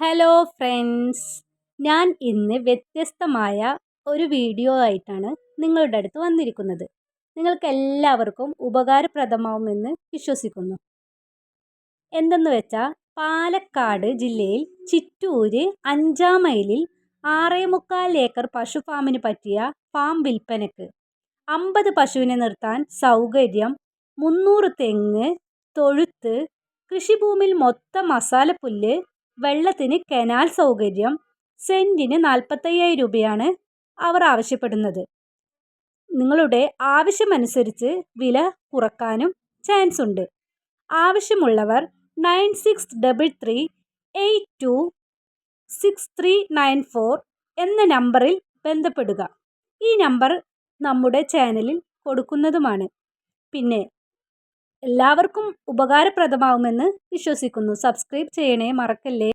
Hello friends ഞാൻ ഇന്ന് വ്യത്യസ്തമായ ഒരു വീഡിയോ ആയിട്ടാണ് നിങ്ങളുടെ അടുത്ത് വന്നിരിക്കുന്നത്. നിങ്ങൾക്ക് എല്ലാവർക്കും ഉപകാരപ്രദമാവുമെന്ന് വിശ്വസിക്കുന്നു. എന്തെന്ന് വെച്ചാൽ പാലക്കാട് ജില്ലയിൽ ചിറ്റൂര് അഞ്ചാം മൈലിൽ ആറേ മുക്കാൽ ഏക്കർ പശു ഫാമിന് പറ്റിയ ഫാം വിൽപ്പനക്ക് അമ്പത് പശുവിനെ നിർത്താൻ സൗകര്യം മുന്നൂറ് തെങ്ങ് തൊഴുത്ത് കൃഷിഭൂമിയിൽ മൊത്തം മസാലപ്പുല്ല് വെള്ളത്തിന് കനാൽ സൗകര്യം സെന്റിന് നാൽപ്പത്തയ്യായിരം രൂപയാണ് അവർ ആവശ്യപ്പെടുന്നത്. നിങ്ങളുടെ ആവശ്യമനുസരിച്ച് വില കുറക്കാനും ചാൻസ് ഉണ്ട്. ആവശ്യമുള്ളവർ nine six double three eight two six three nine four എന്ന നമ്പറിൽ ബന്ധപ്പെടുക. ഈ നമ്പർ നമ്മുടെ ചാനലിൽ കൊടുക്കുന്നതുമാണ്. പിന്നെ എല്ലാവർക്കും ഉപകാരപ്രദമാവുമെന്ന് വിശ്വസിക്കുന്നു. സബ്സ്ക്രൈബ് ചെയ്യണേ മറക്കല്ലേ?